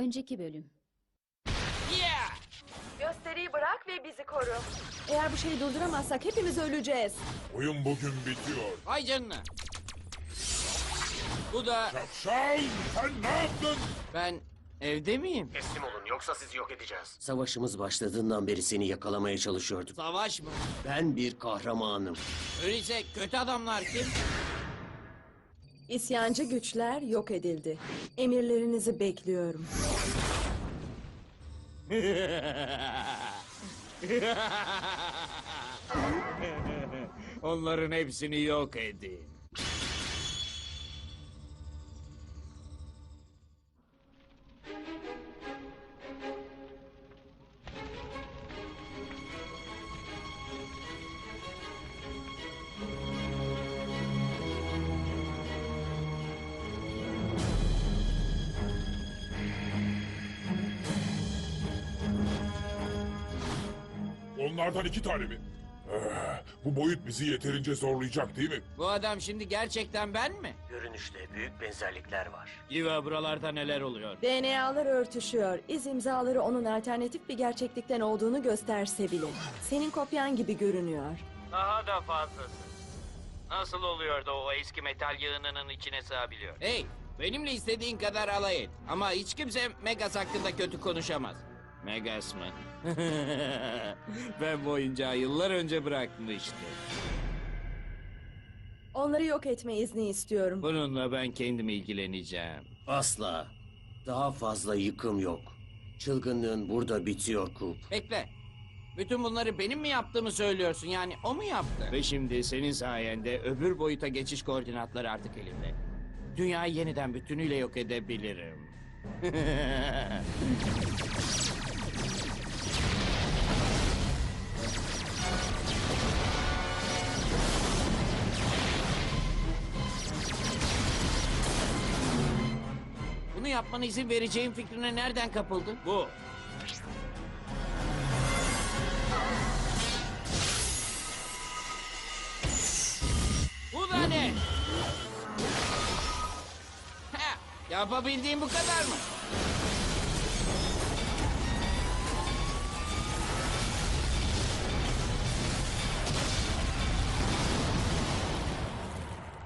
Önceki bölüm. Yeah! Gösteriyi bırak ve bizi koru. Eğer bu şeyi durduramazsak hepimiz öleceğiz. Oyun bugün bitiyor. Vay canına. Bu da Şapşal sen ne yaptın? ben evde miyim? Teslim olun yoksa sizi yok edeceğiz. Savaşımız başladığından beri seni yakalamaya çalışıyorduk. Savaş mı? Ben bir kahramanım. Öyleyse kötü adamlar kim? İsyancı güçler yok edildi. Emirlerinizi bekliyorum. Onların hepsini yok edin. Onlardan iki tane mi? Eh, bu boyut bizi yeterince zorlayacak değil mi? Bu adam şimdi gerçekten ben mi? Görünüşte büyük benzerlikler var. Giva buralarda neler oluyor? DNA'lar örtüşüyor. İz imzaları onun alternatif bir gerçeklikten olduğunu gösterse bile. Senin kopyan gibi görünüyor. Daha da fazlası. Nasıl oluyor da o eski metal yığınının içine sığabiliyor? Hey, benimle istediğin kadar alay et. Ama hiç kimse Megas hakkında kötü konuşamaz. Megas mı? ben bu oyuncağı yıllar önce bırakmıştım. Onları yok etme izni istiyorum. Bununla ben kendim ilgileneceğim. Asla. Daha fazla yıkım yok. Çılgınlığın burada bitiyor Kup. Bekle. Bütün bunları benim mi yaptığımı söylüyorsun? Yani o mu yaptı? Ve şimdi senin sayende öbür boyuta geçiş koordinatları artık elimde. Dünyayı yeniden bütünüyle yok edebilirim. Bunu yapmana izin vereceğim fikrine nereden kapıldın? Bu. Bu da ne? Ha, yapabildiğim bu kadar mı?